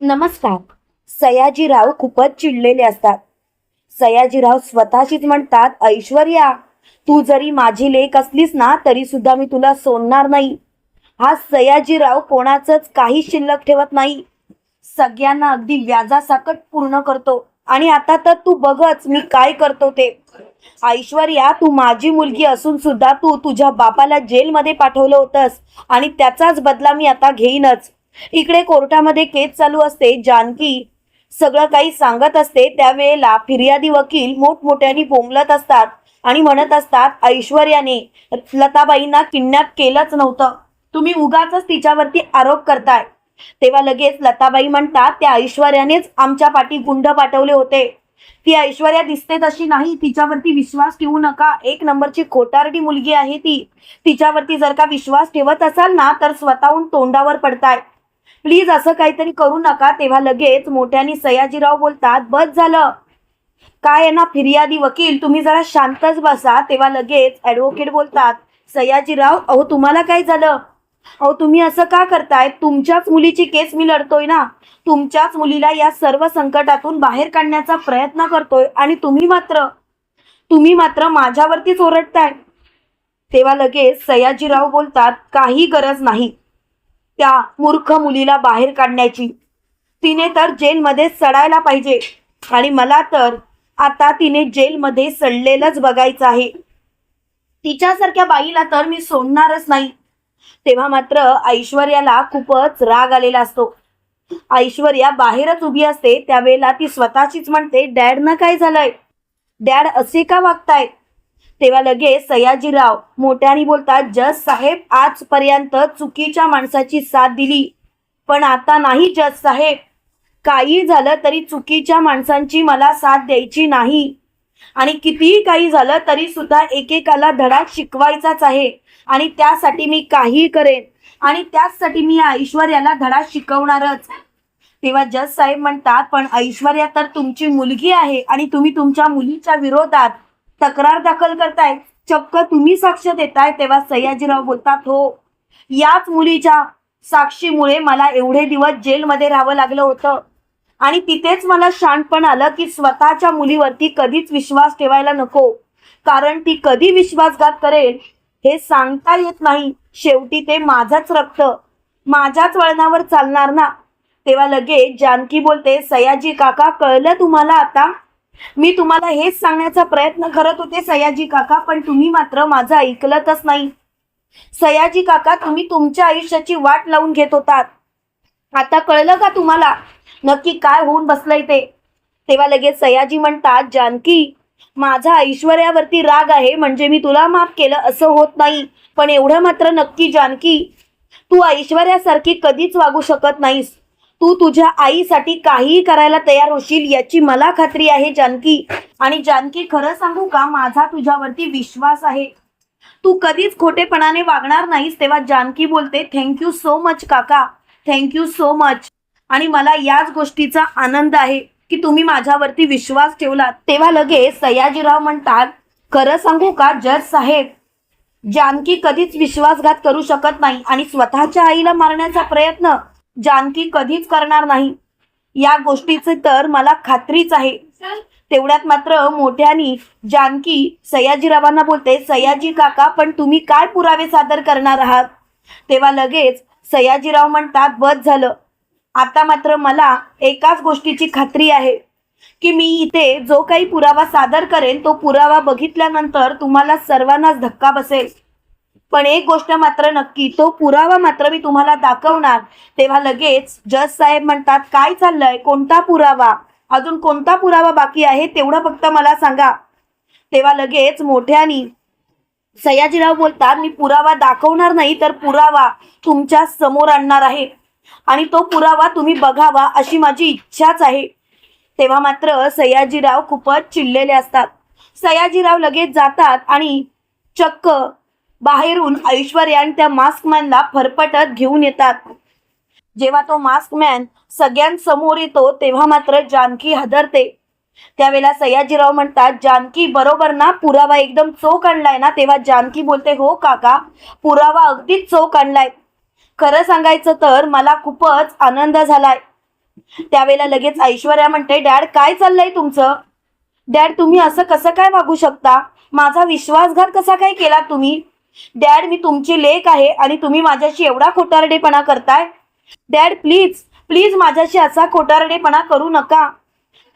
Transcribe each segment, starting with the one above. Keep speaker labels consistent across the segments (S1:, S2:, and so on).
S1: नमस्कार. सयाजीराव खूपच चिडलेले असतात. सयाजीराव स्वतःशीच म्हणतात ऐश्वर्या तू जरी माझी लेख असलीस ना तरी सुद्धा मी तुला सोडणार नाही. हा सयाजीराव कोणाचंच काही शिल्लक ठेवत नाही. सगळ्यांना अगदी व्याजासाकट पूर्ण करतो. आणि आता तर तू बघच मी काय करतो ते. ऐश्वर्या तू माझी मुलगी असून सुद्धा तू तुझ्या बापाला जेलमध्ये पाठवलं होतंस. आणि त्याचाच बदला मी आता घेईनच. इकडे कोर्टामध्ये केस चालू असते जानकी सगळं काही सांगत असते त्यावेळेला फिर्यादी वकील मोठमोठ्याने बोंबलत असतात आणि म्हणत असतात ऐश्वर्याने लताबाईंना किडनॅप केलंच नव्हतं. तुम्ही उगाच तिच्यावरती आरोप करताय. तेव्हा लगेच लताबाई म्हणतात त्या ऐश्वर्यानेच आमच्या पाठी गुंड पाठवले होते. ती ऐश्वर्या दिसते तशी नाही तिच्यावरती विश्वास ठेवू नका. एक नंबरची खोटारडी मुलगी आहे ती. तिच्यावरती जर का विश्वास ठेवत असाल ना तर स्वतःहून तोंडावर पडताय. प्लीज असं काहीतरी करू नका. तेव्हा लगेच मोठ्याने सयाजीराव बोलतात बस झालं. काय आहे ना फिर्यादी वकील तुम्ही जरा शांतच बसा. तेव्हा लगेच ॲडव्होकेट बोलतात सयाजीराव अहो तुम्हाला काय झालं? अहो तुम्ही असं का करताय? तुमच्याच मुलीची केस मी लढतोय ना. तुमच्याच मुलीला या सर्व संकटातून बाहेर काढण्याचा प्रयत्न करतोय आणि तुम्ही मात्र तुम्ही मात्र माझ्यावरतीच ओरडताय. तेव्हा लगेच सयाजीराव बोलतात काही गरज नाही. त्या मूर्ख मुलीला बाहेर काढण्याची. तिने तर जेलमध्ये सडायला पाहिजे. आणि मला तर आता तिने जेलमध्ये सडलेलंच बघायचं आहे. तिच्यासारख्या बाईला तर मी सोडणारच नाही. तेव्हा मात्र ऐश्वर्याला खूपच राग आलेला असतो. ऐश्वर्या बाहेरच उभी असते त्यावेळेला ती स्वतःचीच म्हणते डॅडनं काय झालंय? डॅड असे का वागतायत? तेव्हा लगेच सयाजीराव मोठ्याने बोलतात जज साहेब आजपर्यंत चुकीच्या माणसाची साथ दिली. पण आता नाही जज साहेब. काही झालं तरी चुकीच्या माणसांची मला साथ द्यायची नाही. आणि कितीही काही झालं तरी सुद्धा एकेकाला धडा शिकवायचाच आहे. आणि त्यासाठी मी काही करेन. आणि त्याचसाठी मी ऐश्वर्याला धडा शिकवणारच. तेव्हा जज साहेब म्हणतात पण ऐश्वर्या तर तुमची मुलगी आहे आणि तुम्ही तुमच्या मुलीच्या विरोधात तक्रार दाखल करताय. चक्क तुम्ही साक्ष देताय तेव्हा सयाजीराव बोलतात हो. याच मुलीच्या साक्षीमुळे मला एवढे दिवस जेलमध्ये राहावं लागलं होतं. आणि तिथेच मला शांतपण आलं की स्वतःच्या मुलीवरती कधीच विश्वास ठेवायला नको. कारण ती कधी विश्वासघात करेल हे सांगता येत नाही. शेवटी ते माझंच रक्त. माझ्याच वळणावर चालणार ना? तेव्हा लगेच जानकी बोलते सयाजी काका कळलं तुम्हाला आता? मी तुम्हाला हेच सांगण्याचा प्रयत्न करत होते सयाजी काका पण तुम्ही मात्र माझं ऐकलतच नाही. सयाजी काका तुम्ही तुमच्या आयुष्याची वाट लावून घेत होतात. आता कळलं का तुम्हाला? नक्की काय होऊन बसलंय ते? तेव्हा लगेच सयाजी म्हणतात जानकी माझा ऐश्वर्यावरती राग आहे म्हणजे मी तुला माफ केलं असं होत नाही. पण एवढं मात्र नक्की जानकी तू ऐश्वर्यासारखी कधीच वागू शकत नाहीस. तू तुझ्या आईसाठी काहीही करायला तयार होशील याची मला खात्री आहे जानकी. आणि जानकी खरं सांगू का? माझा तुझ्यावरती विश्वास आहे. तू कधीच खोटेपणाने वागणार नाहीस तेव्हा जानकी बोलते थँक्यू सो मच काका. थँक्यू सो मच आणि मला याच गोष्टीचा आनंद आहे की तुम्ही माझ्यावरती विश्वास ठेवलात. तेव्हा लगेच सयाजीराव म्हणतात खरं सांगू का जज साहेब? जानकी कधीच विश्वासघात करू शकत नाही आणि स्वतःच्या आईला मारण्याचा प्रयत्न जानकी कधीच करणार नाही. या गोष्टीचे तर मला खात्रीच आहे. तेवढ्यात मात्र मोठ्यानी जानकी सयाजीरावांना बोलते सयाजी काका पण तुम्ही काय पुरावे सादर करणार आहात? तेव्हा लगेच सयाजीराव म्हणतात बस झालं. आता मात्र मला एकाच गोष्टीची खात्री आहे की मी इथे जो काही पुरावा सादर करेन तो पुरावा बघितल्यानंतर तुम्हाला सर्वांनाच धक्का बसेल. पण एक गोष्ट मात्र नक्की तो पुरावा मात्र मी तुम्हाला दाखवणार. तेव्हा लगेच जज साहेब म्हणतात काय चाललंय? कोणता पुरावा? अजून कोणता पुरावा बाकी आहे? तेवढं फक्त मला सांगा. तेव्हा लगेच मोठ्यानी सयाजीराव बोलतात मी पुरावा दाखवणार नाही तर पुरावा तुमच्यासमोर आणणार आहे. आणि तो पुरावा तुम्ही बघावा अशी माझी इच्छाच आहे. तेव्हा मात्र सयाजीराव खूपच चिडलेले असतात. सयाजीराव लगेच जातात आणि चक्क बाहेरून ऐश्वर्या आणि त्या मास्कमॅनला फरफटत घेऊन येतात. जेव्हा तो मास्कमॅन सगळ्यांसमोर येतो तेव्हा मात्र जानकी हदरते. त्यावेळेला सयाजीराव म्हणतात जानकी बरोबर ना? पुरावा एकदम चोख आणलाय ना? तेव्हा जानकी बोलते हो काका पुरावा अगदीच चोख आणलाय. खरं सांगायचं तर मला खूपच आनंद झालाय. त्यावेळेला लगेच ऐश्वर्या म्हणते डॅड काय चाललंय तुमचं? डॅड तुम्ही असं कसं काय वागू शकता? माझा विश्वासघात कसा काय केला तुम्ही? डॅड मी तुमची लेख आहे आणि तुम्ही माझ्याशी एवढा खोटारडेपणा करताय. डॅड प्लीज प्लीज माझ्याशी असा खोटारडेपणा करू नका.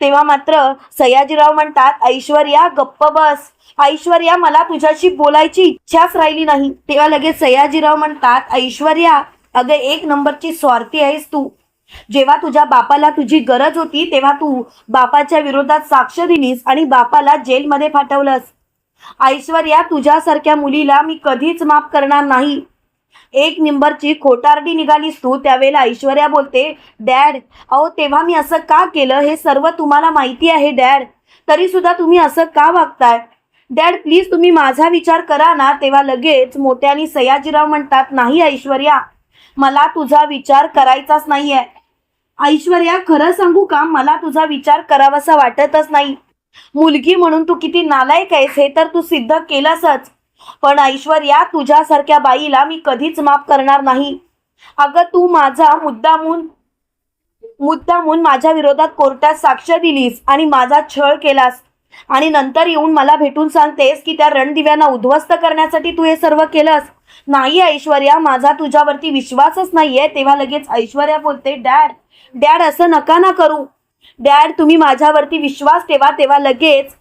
S1: तेव्हा मात्र सयाजीराव म्हणतात ऐश्वर्या गप्प बस. ऐश्वर्या मला तुझ्याशी बोलायची इच्छाच राहिली नाही. तेव्हा लगेच सयाजीराव म्हणतात ऐश्वर्या अगं एक नंबरची स्वार्थी आहेस तू. जेव्हा तुझ्या बापाला तुझी गरज होती तेव्हा तू बापाच्या विरोधात साक्ष दिलीस आणि बापाला जेलमध्ये पाठवलंस. ऐश्वर्या तुझ्यासारख्या मुलीला मी कधीच माफ करणार नाही. एक निंबरची खोटारडी निघालीस तू त्यावेळेला ऐश्वर्या बोलते डॅड अहो तेव्हा मी असं का केलं? हे सर्व तुम्हाला माहिती आहे डॅड. तरी सुद्धा तुम्ही असं का वागताय? डॅड प्लीज तुम्ही माझा विचार करा ना. तेव्हा लगेच मोठ्यानी सयाजीराव म्हणतात नाही ऐश्वर्या मला तुझा विचार करायचाच नाहीये. ऐश्वर्या खरं सांगू का? मला तुझा विचार करावासा वाटतच नाही. मुलगी म्हणून तू किती नालायक आहेस हे तर तू सिद्ध केलंसच. पण ऐश्वर्या तुझ्यासारख्या बाईला मी कधीच माफ करणार नाही. अगं तू माझा मुद्दामून मुद्दामून माझ्या विरोधात कोर्टात साक्ष दिलीस आणि माझा छळ केलास. आणि नंतर येऊन मला भेटून सांगतेस की त्या रणदिव्यांना उद्ध्वस्त करण्यासाठी तू हे सर्व केलंस. नाही ऐश्वर्या माझा तुझ्यावरती विश्वासच नाहीये. तेव्हा लगेच ऐश्वर्या बोलते डॅड डॅड असं नका ना करू. डॅड तुम्ही माझ्यावरती विश्वास ठेवा तेव्हा लगेच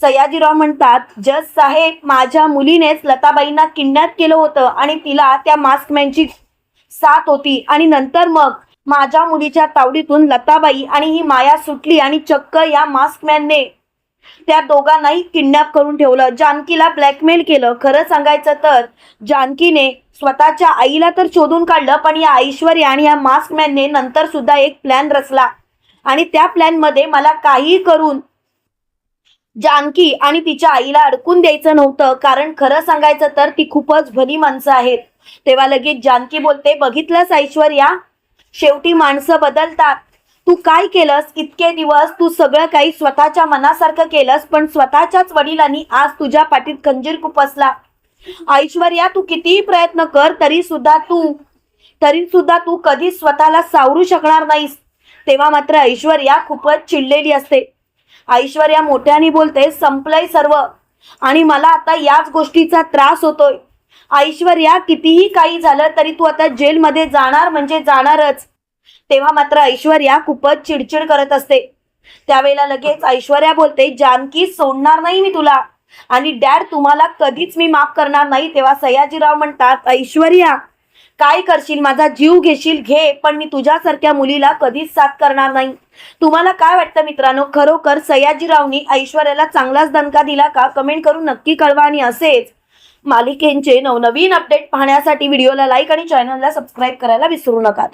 S1: सयाजीराव म्हणतात जज साहेब माझ्या मुलीनेच लताबाईंना किडनॅप केलं होतं आणि तिला त्या मास्कमॅनची साथ होती. आणि नंतर मग माझ्या मुलीच्या तावडीतून लताबाई आणि ही माया सुटली आणि चक्क या मास्कमॅनने त्या दोघांनाही किडनॅप करून ठेवलं. जानकीला ब्लॅकमेल केलं. खरं सांगायचं तर जानकीने स्वतःच्या आईला तर शोधून काढलं पण या ऐश्वर्या आणि या मास्कमॅनने नंतर सुद्धा एक प्लॅन रचला. आणि त्या प्लॅनमध्ये मला काहीही करून जानकी आणि तिच्या आईला अडकून द्यायचं नव्हतं. कारण खरं सांगायचं तर ती खूपच भली माणसं आहेत. तेव्हा लगेच जानकी बोलते बघितलंस ऐश्वर्या? शेवटी माणसं बदलतात. तू काय केलंस? इतके दिवस तू सगळं काही स्वतःच्या मनासारखं केलंस पण स्वतःच्याच वडिलांनी आज तुझ्या पाठीत खंजीर खुपसला ऐश्वर्या तू कितीही प्रयत्न कर तरी सुद्धा तू तरी सुद्धा तू कधीच स्वतःला सावरू शकणार नाहीस. तेव्हा मात्र ऐश्वर्या खूपच चिडलेली असते. ऐश्वर्या मोठ्याने बोलते संपलंय सर्व. आणि मला आता याच गोष्टीचा त्रास होतोय. ऐश्वर्या कितीही काही झालं तरी तू आता जेलमध्ये जाणार म्हणजे जाणारच. तेव्हा मात्र ऐश्वर्या खूपच चिडचिड करत असते. त्यावेळेला लगेच ऐश्वर्या बोलते जानकी सोडणार नाही मी तुला. आणि डॅड तुम्हाला कधीच मी माफ करणार नाही. तेव्हा सयाजीराव म्हणतात ऐश्वर्या काय करशील? माझा जीव घेशील? घे पण मी तुझ्यासारख्या मुलीला कधीच साथ करणार नाही. तुम्हाला काय वाटतं मित्रांनो? खरोखर सयाजीरावनी ऐश्वर्याला चांगलाच दणका दिला का? कमेंट करून नक्की कळवा आणि असेच मालिकेंचे नवनवीन अपडेट पाहण्यासाठी व्हिडिओला लाईक आणि चॅनलला सबस्क्राईब करायला विसरू नका.